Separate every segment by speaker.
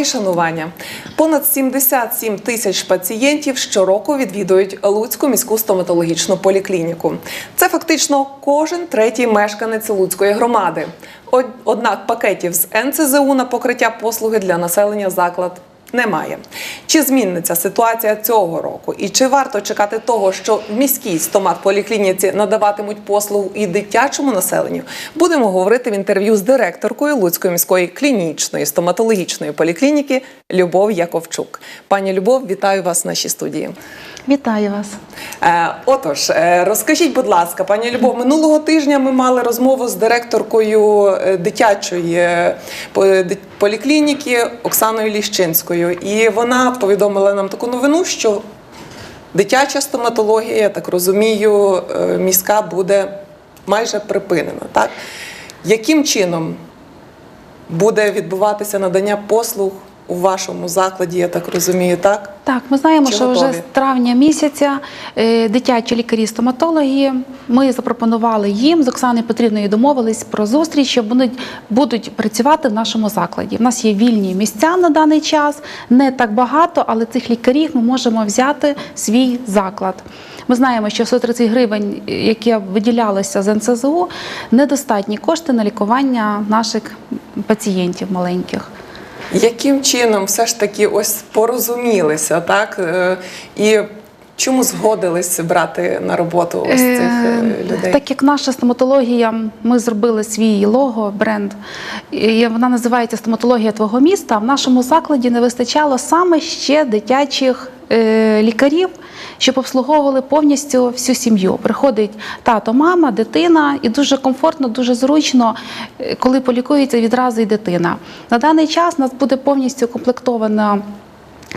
Speaker 1: Мої шанування. Понад 77 тисяч пацієнтів щороку відвідують Луцьку міську стоматологічну поліклініку. Це фактично кожен третій мешканець Луцької громади. Однак пакетів з НЦЗУ на покриття послуги для населення заклад немає. Чи зміниться ситуація цього року? І чи варто чекати того, що в міській стомат-поліклініці надаватимуть послугу і дитячому населенню? Будемо говорити в інтерв'ю з директоркою Луцької міської клінічної стоматологічної поліклініки Любов Яковчук. Пані Любов, вітаю вас в нашій студії.
Speaker 2: Вітаю вас.
Speaker 1: Е, отож, е, розкажіть, будь ласка, пані Любов, минулого тижня ми мали розмову з директоркою е, дитячої поліклініки Оксаною Ліщинською, і вона повідомила нам таку новину, що дитяча стоматологія, я так розумію, е, міська буде майже припинена. Так? Яким чином буде відбуватися надання послуг у вашому закладі, я так розумію, так?
Speaker 2: Так, ми знаємо,
Speaker 1: Чи
Speaker 2: що вже з травня місяця е, дитячі лікарі-стоматологи ми запропонували їм з Оксаною Петрівною домовились про зустріч, що будуть, будуть працювати в нашому закладі. У нас є вільні місця на даний час, не так багато, але цих лікарів ми можемо взяти свій заклад. Ми знаємо, що 130 гривень, які виділялися з НСЗУ, недостатні кошти на лікування наших пацієнтів маленьких.
Speaker 1: Яким чином все ж таки ось порозумілися, так? Е, І чому згодились брати на роботу ось цих е, людей?
Speaker 2: Так як наша стоматологія, ми зробили свій лого, бренд, і вона називається Стоматологія твого міста. В нашому закладі не вистачало саме ще дитячих е, лікарів, щоб обслуговували повністю всю сім'ю. Приходить тато, мама, дитина, і дуже комфортно, дуже зручно, е, коли полікується відразу і дитина. На даний час у нас буде повністю комплектована.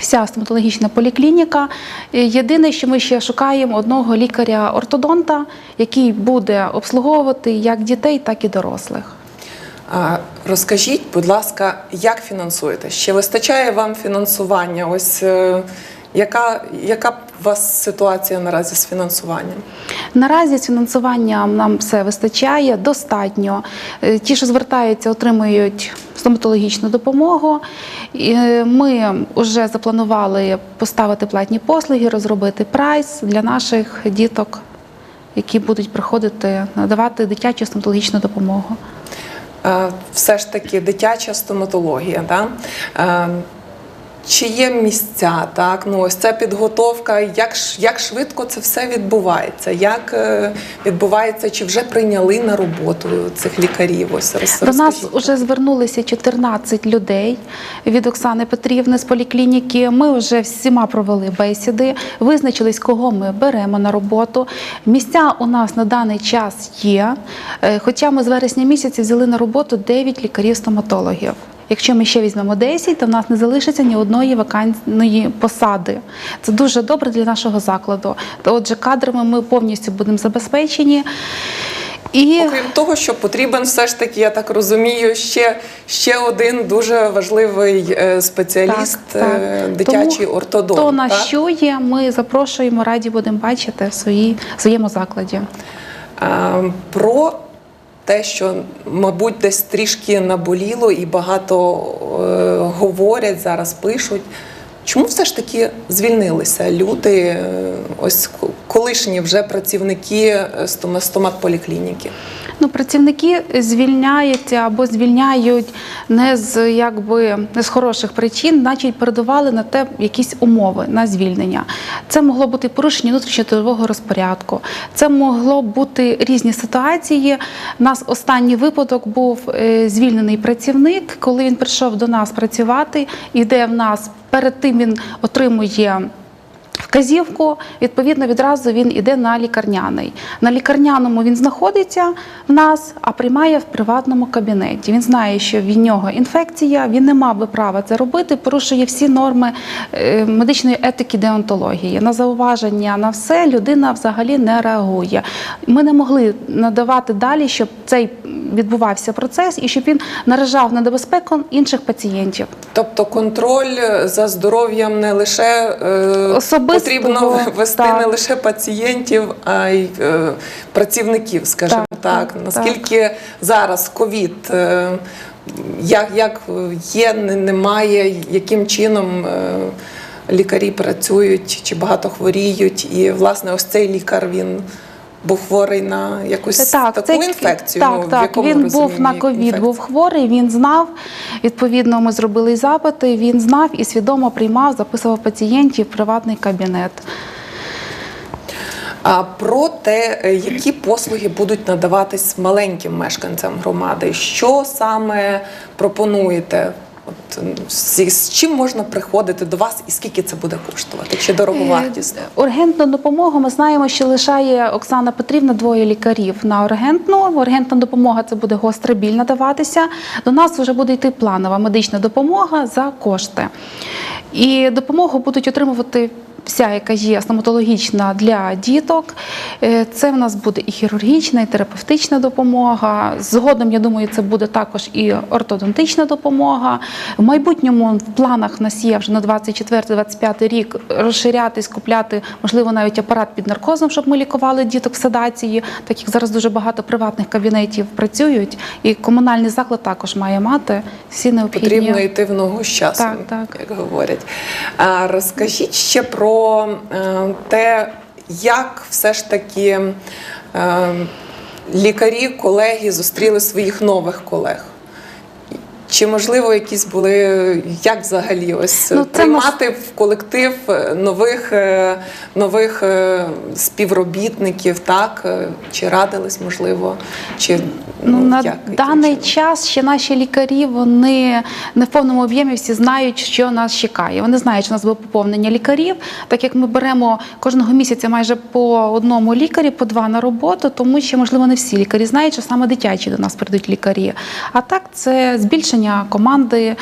Speaker 2: Вся стоматологічна поліклініка. Е, Єдине, що ми ще шукаємо одного лікаря-ортодонта, який буде обслуговувати як дітей, так і дорослих.
Speaker 1: А, Розкажіть, будь ласка, як фінансуєте? Ще вистачає вам фінансування? Ось е, яка, яка у вас ситуація наразі з фінансуванням?
Speaker 2: Наразі з фінансуванням нам все вистачає достатньо. Е, Ті, що звертаються, отримують стоматологічну допомогу. І, е, Ми вже запланували поставити платні послуги, розробити прайс для наших діток, які будуть приходити надавати дитячу стоматологічну допомогу.
Speaker 1: Е, Все ж таки дитяча стоматологія, да? Чи є місця, так? Ну, ось ця підготовка, як, як швидко це все відбувається? Як е, відбувається, чи вже прийняли на роботу цих лікарів? Ось роз-
Speaker 2: До нас вже звернулися 14 людей від Оксани Петрівни з поліклініки. Ми вже всіма провели бесіди, визначились, кого ми беремо на роботу. Місця у нас на даний час є. Е, Хоча ми з вересня місяця взяли на роботу 9 лікарів-стоматологів. Якщо ми ще візьмемо 10, то в нас не залишиться ні одної вакантної посади. Це дуже добре для нашого закладу. Отже, кадрами ми повністю будемо забезпечені. І
Speaker 1: Окрім того, що потрібен все ж таки, я так розумію, ще, ще один дуже важливий е, спеціаліст,
Speaker 2: Так, так.
Speaker 1: е, дитячий
Speaker 2: Тому,
Speaker 1: ортодонт.
Speaker 2: Хто нас
Speaker 1: так?
Speaker 2: чує, ми запрошуємо, раді будемо бачити в своїй, в своєму закладі.
Speaker 1: Про те, що, мабуть, десь трішки наболіло і багато е, говорять зараз, пишуть. Чому все ж таки звільнилися люди, е, ось колишні вже працівники е, стома- стоматполіклініки?
Speaker 2: Ну, працівники звільняються або звільняють не з якби не з хороших причин, значить передавали на те якісь умови на звільнення. Це могло бути порушення внутрішньо-трудового розпорядку. Це могло бути різні ситуації. У нас останній випадок був е, звільнений працівник, коли він прийшов до нас працювати, і де в нас перед тим він отримує. Вказівку, відповідно, відразу він іде на лікарняний. На лікарняному він знаходиться в нас, а приймає в приватному кабінеті. Він знає, що в нього інфекція, він не мав би права це робити, порушує всі норми е, медичної етики, деонтології. На зауваження на все людина взагалі не реагує. Ми не могли надавати далі, щоб цей відбувався процес і щоб він наражав на небезпеку інших пацієнтів.
Speaker 1: Тобто контроль за здоров'ям не лише е,
Speaker 2: Особистого,
Speaker 1: потрібно вести
Speaker 2: так.
Speaker 1: не лише пацієнтів, а й е, працівників, скажімо
Speaker 2: Так,
Speaker 1: так.
Speaker 2: так,
Speaker 1: Наскільки зараз ковід е, як, як є, не- немає, яким чином е, лікарі працюють, чи багато хворіють. І, власне, ось цей лікар він був хворий на якусь таку
Speaker 2: це-
Speaker 1: інфекцію.
Speaker 2: Так,
Speaker 1: ну,
Speaker 2: так. Він був на ковід, був хворий, він знав. Відповідно, ми зробили запити, він знав і свідомо приймав, записував пацієнтів в приватний кабінет.
Speaker 1: А про те, е, які послуги будуть надаватись маленьким мешканцям громади, що саме пропонуєте? От з, з чим можна приходити до вас і скільки це буде коштувати? Чи дороговартісно?
Speaker 2: Е, Ургентну допомогу ми знаємо, що лишає Оксана Петрівна двоє лікарів на ургентну. Ургентна допомога це буде гостра біль надаватися. До нас вже буде йти планова медична допомога за кошти. І допомогу будуть отримувати. Вся, яка є стоматологічна для діток, Е, це в нас буде і хірургічна, і терапевтична допомога. Згодом, я думаю, це буде також і ортодонтична допомога. В майбутньому в планах в нас є вже на 24-25 рік розширятись, купляти, можливо, навіть апарат під наркозом, щоб ми лікували діток в седації, так як зараз дуже багато приватних кабінетів працюють, і комунальний заклад також має мати всі необхідні.
Speaker 1: Потрібно йти в ногу з часом,
Speaker 2: Так, так.
Speaker 1: як говорять. А розкажіть ще про е, те, як все ж таки е, лікарі, колеги зустріли своїх нових колег. Чи можливо якісь були як взагалі ось
Speaker 2: Ну,
Speaker 1: приймати в колектив е, нових, е, нових е, співробітників, так? Чи радились, можливо, чи
Speaker 2: Ну, на
Speaker 1: як,
Speaker 2: даний
Speaker 1: чином?
Speaker 2: час ще наші лікарі вони не в повному об'ємі всі знають, що нас чекає. Вони знають, що у нас буде поповнення лікарів, так як ми беремо кожного місяця майже по одному лікарі, по два на роботу, тому що можливо не всі лікарі знають, що саме дитячі до нас прийдуть лікарі. А так це збільшення команди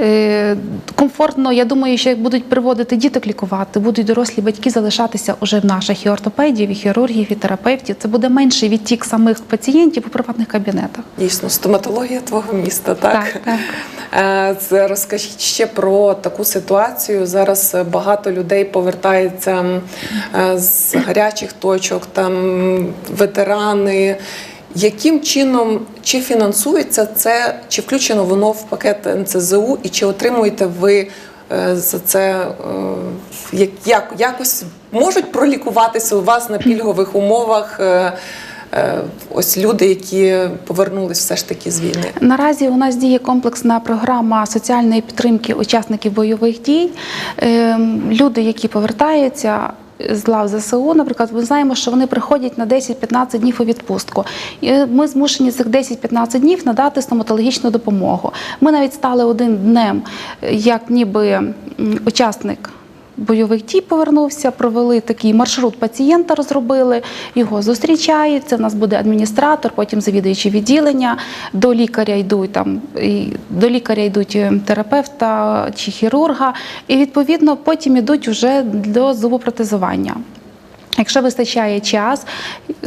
Speaker 2: е, комфортно. Я думаю, що як будуть приводити діток лікувати, будуть дорослі батьки залишатися уже в наших і ортопедів, і хірургів, і терапевтів. Це буде менший відтік самих пацієнтів у приватних кабінетах.
Speaker 1: Дійсно, стоматологія твого міста, так?
Speaker 2: Так, так.
Speaker 1: Е, це Розкажіть ще про таку ситуацію. Зараз багато людей повертається е, з гарячих точок, там ветерани. Яким чином чи фінансується це, чи включено воно в пакет НЦЗУ, і чи отримуєте ви е, за це е, як, як, якось можуть пролікуватися у вас на пільгових умовах? е, Ось люди, які повернулись все ж таки з війни.
Speaker 2: Наразі у нас діє комплексна програма соціальної підтримки учасників бойових дій. Ем, Люди, які повертаються. З лав ЗСУ, наприклад, ми знаємо, що вони приходять на 10-15 днів у відпустку. І ми змушені цих 10-15 днів надати стоматологічну допомогу. Ми навіть стали один днем, як ніби учасник бойових дій повернувся, провели такий маршрут пацієнта, розробили, його зустрічають. В нас буде адміністратор, потім завідуючий відділення. До лікаря йдуть там і до лікаря йдуть е, терапевта чи хірурга, і відповідно потім йдуть вже до зубопротезування. Якщо вистачає час,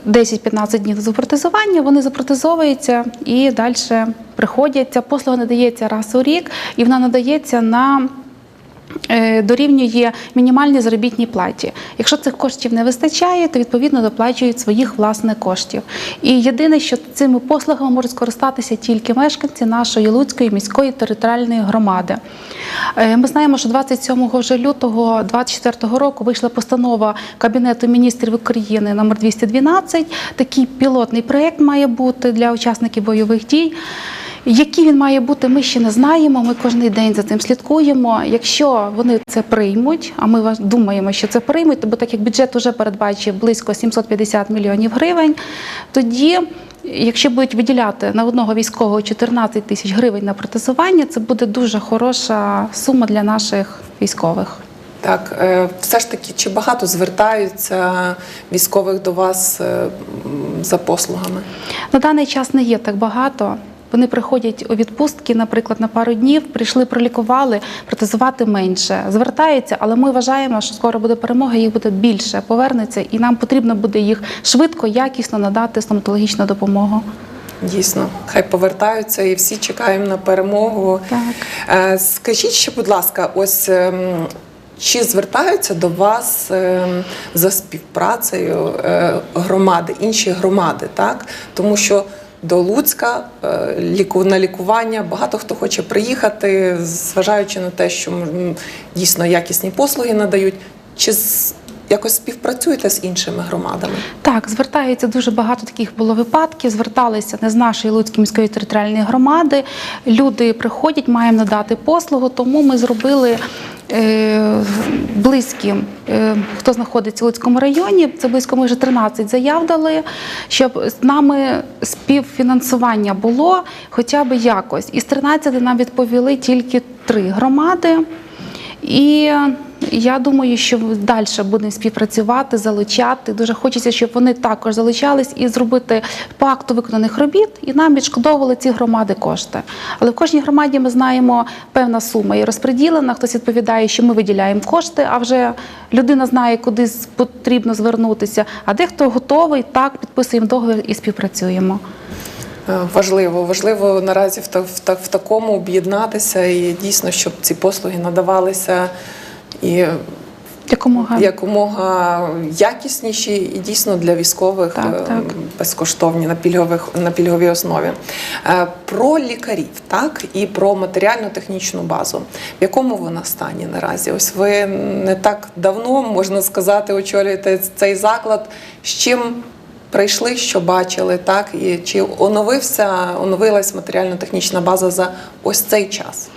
Speaker 2: 10-15 днів до вони запротезовуються і далі приходять. Ця послуга надається раз у рік, і вона надається на дорівнює мінімальній заробітній платі. Якщо цих коштів не вистачає, то відповідно доплачують своїх власних коштів. І єдине, що цими послугами можуть скористатися тільки мешканці нашої Луцької міської територіальної громади. Е, Ми знаємо, що 27 вже лютого 2024 року вийшла постанова Кабінету міністрів України номер 212. Такий пілотний проєкт має бути для учасників бойових дій. Який він має бути, ми ще не знаємо. Ми кожен день за цим слідкуємо. Якщо вони це приймуть, а ми думаємо, що це приймуть, бо так як бюджет вже передбачив близько 750 мільйонів гривень, тоді. Якщо будуть виділяти на одного військового 14 тисяч гривень на протезування, це буде дуже хороша сума для наших військових.
Speaker 1: Так, е, все ж таки, чи багато звертаються військових до вас е, за послугами?
Speaker 2: На даний час не є так багато. Вони приходять у відпустки, наприклад, на пару днів, прийшли, пролікували, протезувати менше. Звертаються, але ми вважаємо, що скоро буде перемога, їх буде більше, повернеться, і нам потрібно буде їх швидко, якісно надати стоматологічну допомогу.
Speaker 1: Дійсно, хай повертаються і всі чекаємо на перемогу.
Speaker 2: Так.
Speaker 1: Е, Скажіть ще, будь ласка, ось ем, чи звертаються до вас ем, за співпрацею е, громади, інші громади, так? Тому що до Луцька е, на лікування. Багато хто хоче приїхати, зважаючи на те, що дійсно якісні послуги надають. Чи якось співпрацюєте з іншими громадами?
Speaker 2: Так, звертаються дуже багато таких було випадків. Зверталися не з нашої Луцької міської територіальної громади. Люди приходять, маємо надати послугу, тому ми зробили. Е, Близькі, е, хто знаходиться у Луцькому районі, це близько ми вже 13 заяв дали, щоб з нами співфінансування було хоча б якось. Із 13 нам відповіли тільки три громади. І я думаю, що далі будемо співпрацювати, залучати. Дуже хочеться, щоб вони також залучались і зробити по акту виконаних робіт, і нам відшкодовували ці громади кошти. Але в кожній громаді ми знаємо певна сума і розподілена. Хтось відповідає, що ми виділяємо кошти, а вже людина знає, куди потрібно звернутися. А дехто готовий, так підписуємо договір і співпрацюємо.
Speaker 1: Е, Важливо, важливо наразі в, в, в такому об'єднатися і дійсно, щоб ці послуги надавалися і
Speaker 2: Якомога
Speaker 1: якомога якісніші і дійсно для військових
Speaker 2: Так,
Speaker 1: е,
Speaker 2: так.
Speaker 1: безкоштовні на пільгових на пільговій основі. Е, Про лікарів, так і про матеріально-технічну базу. В якому вона стані наразі? Ось ви не так давно можна сказати, очолюєте цей заклад. З чим прийшли, що бачили, так і чи оновився, оновилась матеріально-технічна база за ось цей час?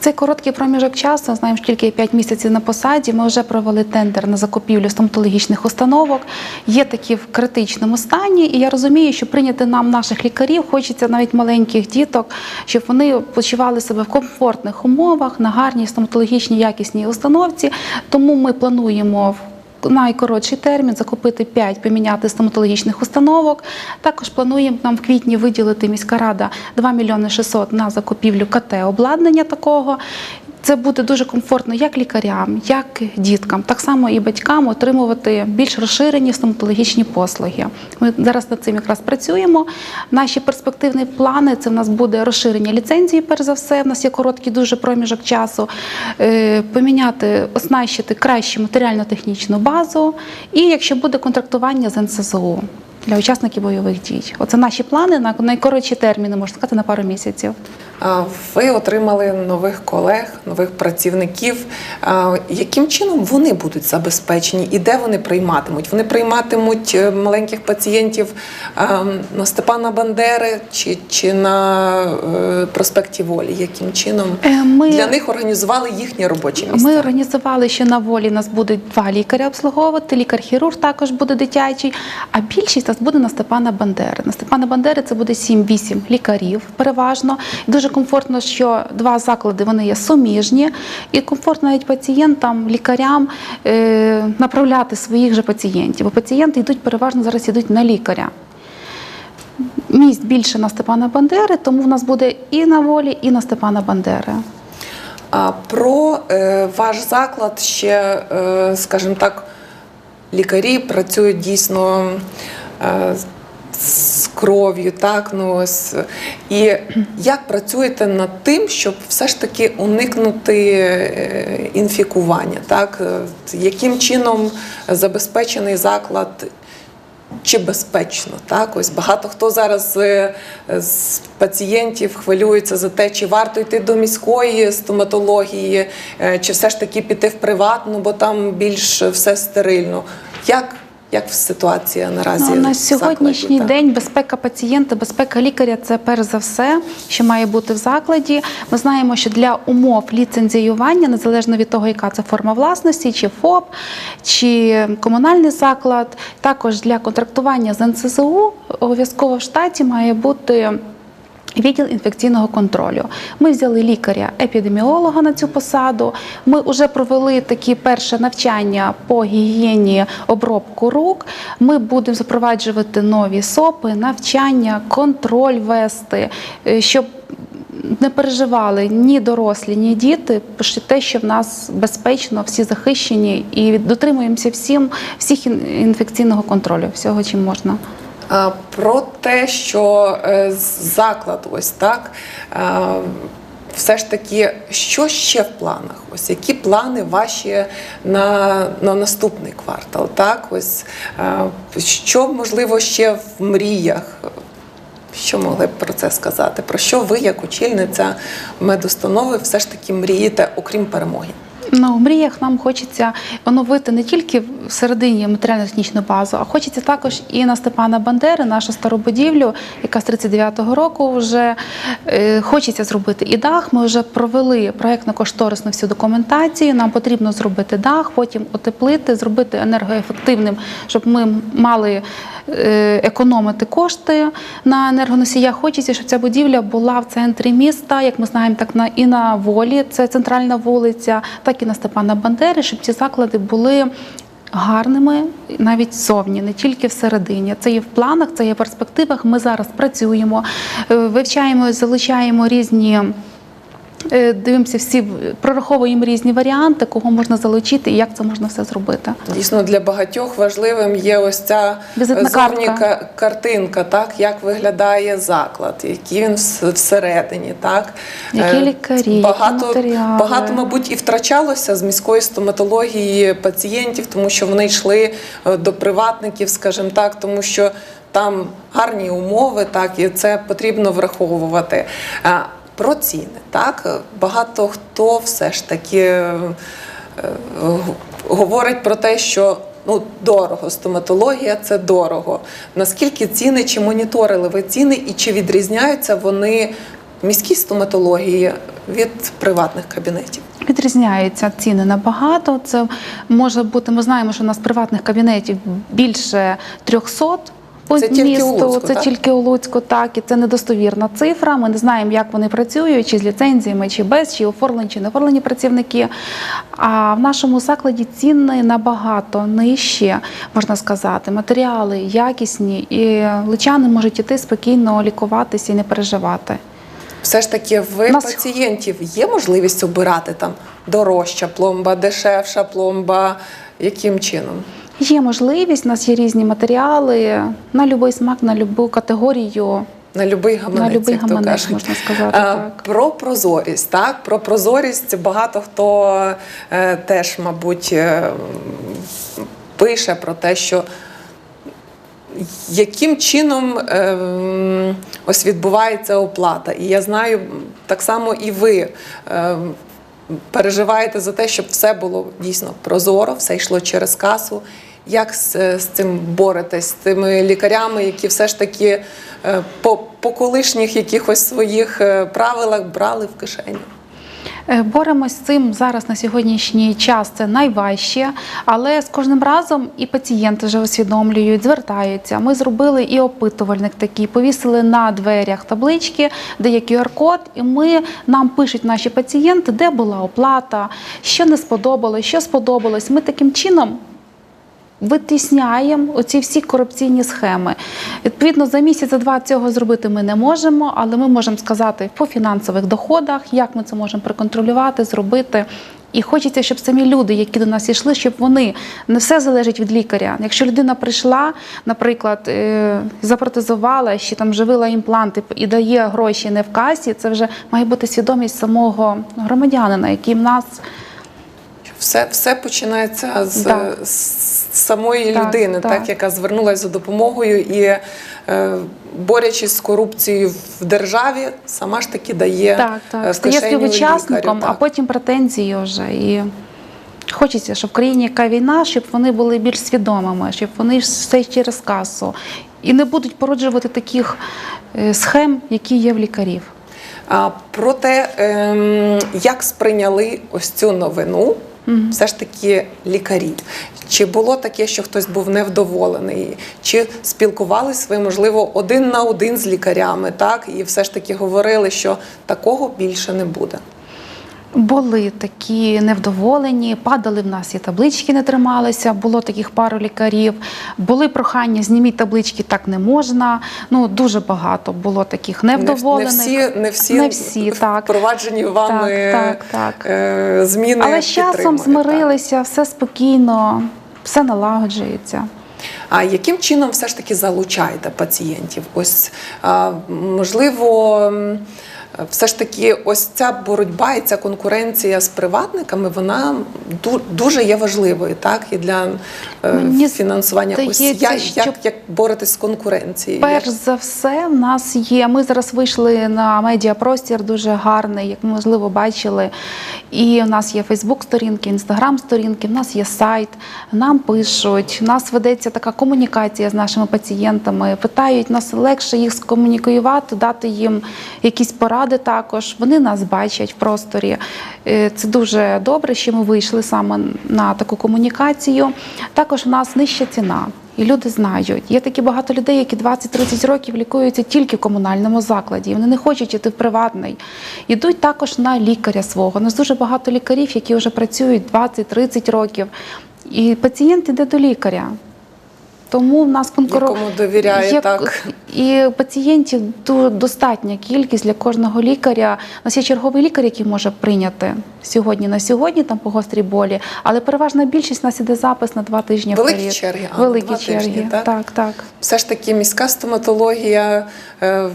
Speaker 2: Цей короткий проміжок часу, знаємо, що тільки 5 місяців на посаді. Ми вже провели тендер на закупівлю стоматологічних установок. Є такі в критичному стані, і я розумію, що прийняти нам наших лікарів хочеться навіть маленьких діток, щоб вони почували себе в комфортних умовах на гарній стоматологічній якісній установці. Тому ми плануємо найкоротший термін закупити 5 поміняти стоматологічних установок. Також плануємо нам в квітні виділити міська рада 2 мільйони 600 на закупівлю КТ обладнання такого. Це буде дуже комфортно як лікарям, як діткам, так само і батькам отримувати більш розширені стоматологічні послуги. Ми зараз над цим якраз працюємо. Наші перспективні плани це в нас буде розширення ліцензії, перш за все. В нас є короткий дуже проміжок часу. Е, Поміняти, оснащити кращу матеріально-технічну базу. І якщо буде контрактування з НСЗУ для учасників бойових дій, оце наші плани на найкоротші терміни, можна сказати, на пару місяців.
Speaker 1: Ви отримали нових колег, нових працівників. Яким чином вони будуть забезпечені і де вони прийматимуть? Вони прийматимуть е, маленьких пацієнтів на Степана Бандери чи, чи на е, проспекті Волі? Яким чином
Speaker 2: Е, Ми
Speaker 1: для них організували їхнє робоче місце?
Speaker 2: Ми організували, що на волі нас буде два лікаря обслуговувати. Лікар-хірург також буде дитячий, а більшість нас буде на Степана Бандери. На Степана Бандери це буде 7-8 лікарів переважно. Дуже комфортно, що два заклади вони є суміжні, і комфортно навіть пацієнтам, лікарям е, направляти своїх же пацієнтів. Бо пацієнти йдуть переважно зараз йдуть на лікаря. Місць більше на Степана Бандери, тому в нас буде і на волі, і на Степана Бандери.
Speaker 1: А про е, ваш заклад ще, е, скажімо так, лікарі працюють дійсно е, з кров'ю, так ну ось. І як працюєте над тим, щоб все ж таки уникнути е, інфікування? Так, яким чином забезпечений заклад? Чи безпечно? Так, ось багато хто зараз е, з пацієнтів хвилюється за те, чи варто йти до міської стоматології, е, чи все ж таки піти в приватну, бо там більш все стерильно. Як, як ситуація наразі?
Speaker 2: Ну, на сьогоднішній
Speaker 1: закладі,
Speaker 2: день безпека пацієнта, безпека лікаря це перш за все, що має бути в закладі. Ми знаємо, що для умов ліцензіювання, незалежно від того, яка це форма власності, чи ФОП, чи комунальний заклад, також для контрактування з НСЗУ обов'язково в штаті має бути. Відділ інфекційного контролю. Ми взяли лікаря-епідеміолога на цю посаду. Ми вже провели такі перше навчання по гігієні обробку рук. Ми будемо запроваджувати нові СОПи, навчання, контроль вести, е, щоб не переживали ні дорослі, ні діти, що те, що в нас безпечно, всі захищені і дотримуємося всім всіх інфекційного контролю, всього чим можна.
Speaker 1: А, Про те, що е, заклад ось так. е, Все ж таки, що ще в планах? Ось які плани ваші на, на наступний квартал? Так, ось е, що можливо ще в мріях? Що могли б про це сказати? Про що ви, як очільниця медустанови, все ж таки мрієте, окрім перемоги?
Speaker 2: Ну, в мріях нам хочеться оновити не тільки всередині матеріально-технічну базу, а хочеться також і на Степана Бандери, нашу стару будівлю, яка з 39-го року вже е, хочеться зробити і дах. Ми вже провели проєктно-кошторисну всю документацію. Нам потрібно зробити дах, потім утеплити, зробити енергоефективним, щоб ми мали е, економити кошти на енергоносіях. Хочеться, щоб ця будівля була в центрі міста, як ми знаємо, так на і на волі, це центральна вулиця, так і на Степана Бандери, щоб ці заклади були. Гарними навіть зовні, не тільки всередині. Це є в планах, це є в перспективах. Ми зараз працюємо, е, вивчаємо, залучаємо різні. Е, Дивимося всі, прораховуємо різні варіанти, кого можна залучити і як це можна все зробити.
Speaker 1: Дійсно, для багатьох важливим є ось ця зовні картинка, так як виглядає заклад, який він всередині, так
Speaker 2: Які
Speaker 1: Е,
Speaker 2: лікарі, які
Speaker 1: багато,
Speaker 2: матеріали.
Speaker 1: багато, мабуть, і втрачалося з міської стоматології пацієнтів, тому що вони йшли е, до приватників, скажімо так, тому що там гарні умови, так і це потрібно враховувати. Про ціни, так багато хто все ж таки е, говорить про те, що ну дорого, стоматологія це дорого. Наскільки ціни, чи моніторили ви ціни, і чи відрізняються вони міській стоматології від приватних кабінетів?
Speaker 2: Відрізняються ціни набагато. Це може бути. Ми знаємо, що у нас приватних кабінетів більше 300 по
Speaker 1: Це тільки
Speaker 2: місту.
Speaker 1: Луцьку,
Speaker 2: це
Speaker 1: так?
Speaker 2: тільки у Луцьку, так і це недостовірна цифра. Ми не знаємо, як вони працюють, чи з ліцензіями, чи без, чи оформлені, чи не оформлені працівники. А в нашому закладі ціни набагато нижчі, можна сказати. Матеріали якісні, і личани можуть іти спокійно лікуватися і не переживати.
Speaker 1: Все ж таки, ви
Speaker 2: Нас-
Speaker 1: пацієнтів є можливість обирати там дорожча пломба, дешевша пломба. Яким чином?
Speaker 2: Є можливість, у нас є різні матеріали на будь-який смак, на будь-яку категорію.
Speaker 1: На будь-який гаманець,
Speaker 2: На будь-який
Speaker 1: як то кажуть.
Speaker 2: можна сказати, так.
Speaker 1: Про прозорість, так? Про прозорість багато хто е, теж, мабуть, е, пише про те, що яким чином е, ось відбувається оплата. І я знаю, так само і ви. е, Переживаєте за те, щоб все було дійсно прозоро, все йшло через касу. Як з, з цим боретесь, з тими лікарями, які все ж таки е, по, по колишніх якихось своїх е, правилах брали в кишеню?
Speaker 2: Е, Боремось з цим зараз на сьогоднішній час. Це найважче, але з кожним разом і пацієнти вже усвідомлюють, звертаються. Ми зробили і опитувальник такий, повісили на дверях таблички, де є QR-код, і ми нам пишуть наші пацієнти, де була оплата, що не сподобалось, що сподобалось. Ми таким чином. Витісняємо оці всі корупційні схеми. Відповідно, за місяць, за два цього зробити ми не можемо, але ми можемо сказати по фінансових доходах, як ми це можемо проконтролювати, зробити. І хочеться, щоб самі люди, які до нас йшли, щоб вони не все залежить від лікаря. Якщо людина прийшла, наприклад, е, запротезувала, ще там живила імпланти і дає гроші не в касі, це вже має бути свідомість самого громадянина, який в нас
Speaker 1: Все, все починається з,
Speaker 2: Так.
Speaker 1: з самої
Speaker 2: Так,
Speaker 1: людини, так.
Speaker 2: так.
Speaker 1: яка звернулася за допомогою і, е, борючись з корупцією в державі, сама ж таки дає
Speaker 2: Так,
Speaker 1: е,
Speaker 2: так. Стає співучасником,
Speaker 1: лікарю,
Speaker 2: а потім претензії вже. І хочеться, щоб в країні яка війна, щоб вони були більш свідомими, щоб вони все через касу. І не будуть породжувати таких е, схем, які є в лікарів.
Speaker 1: А про те, ем, як сприйняли ось цю новину, все ж таки лікарі. Чи було таке, що хтось був невдоволений, чи спілкувалися ви, можливо, один на один з лікарями, так і все ж таки говорили, що такого більше не буде.
Speaker 2: Були такі невдоволені, падали в нас і таблички не трималися. Було таких пару лікарів. Були прохання, зніміть таблички, так не можна. Ну дуже багато було таких
Speaker 1: Не, не
Speaker 2: невдоволених.
Speaker 1: всі, не всі,
Speaker 2: Не всі, так.
Speaker 1: впроваджені вами
Speaker 2: Так, так, так.
Speaker 1: е, зміни.
Speaker 2: Але з часом
Speaker 1: підтримують, так.
Speaker 2: змирилися, все спокійно, все налагоджується.
Speaker 1: А яким чином все ж таки залучаєте пацієнтів? Ось можливо. Все ж таки, ось ця боротьба і ця конкуренція з приватниками, вона ду- дуже є важливою, так і для е,
Speaker 2: Мені
Speaker 1: фінансування. Ось як,
Speaker 2: що-
Speaker 1: як, як боретесь з конкуренцією?
Speaker 2: Перш за все, в нас є. Ми зараз вийшли на медіапростір дуже гарний, як ми можливо бачили. І в нас є Фейсбук-сторінки, інстаграм-сторінки, в нас є сайт, нам пишуть, в нас ведеться така комунікація з нашими пацієнтами. Питають нас легше їх скомунікувати, дати їм якісь поради також. Вони нас бачать в просторі. Е, Це дуже добре, що ми вийшли саме на таку комунікацію. Також в нас нижча ціна. І люди знають. Є такі багато людей, які 20-30 років лікуються тільки в комунальному закладі. Вони не хочуть іти в приватний. Йдуть також на лікаря свого. У нас дуже багато лікарів, які вже працюють 20-30 років. І пацієнт йде до лікаря. Тому в нас конкуру...
Speaker 1: Довіряє,
Speaker 2: Є-
Speaker 1: так.
Speaker 2: І пацієнтів достатня кількість для кожного лікаря. У нас є черговий лікар, який може прийняти сьогодні на сьогодні, там по гострій болі, але переважна більшість у нас іде запис на два тижні
Speaker 1: Великі
Speaker 2: вперед.
Speaker 1: черги, а,
Speaker 2: Великі
Speaker 1: два
Speaker 2: черги,
Speaker 1: тижні, так?
Speaker 2: так, так.
Speaker 1: все ж таки міська стоматологія е,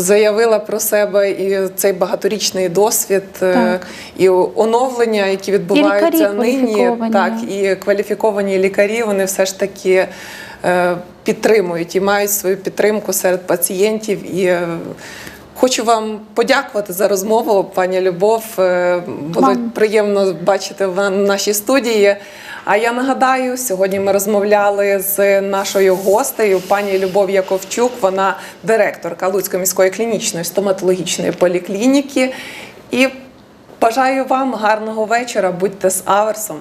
Speaker 1: заявила про себе і цей багаторічний досвід, е,
Speaker 2: Так.
Speaker 1: і оновлення, які відбуваються
Speaker 2: лікарі
Speaker 1: нині, так і кваліфіковані лікарі, вони все ж таки е, підтримують і мають свою підтримку серед пацієнтів. І е, хочу вам подякувати за розмову, пані Любов. Було
Speaker 2: Вам.
Speaker 1: приємно бачити в нашій студії. А я нагадаю, сьогодні ми розмовляли з нашою гостею, пані Любов Яковчук. Вона директорка Луцької міської клінічної стоматологічної поліклініки. І бажаю вам гарного вечора. Будьте з аверсом.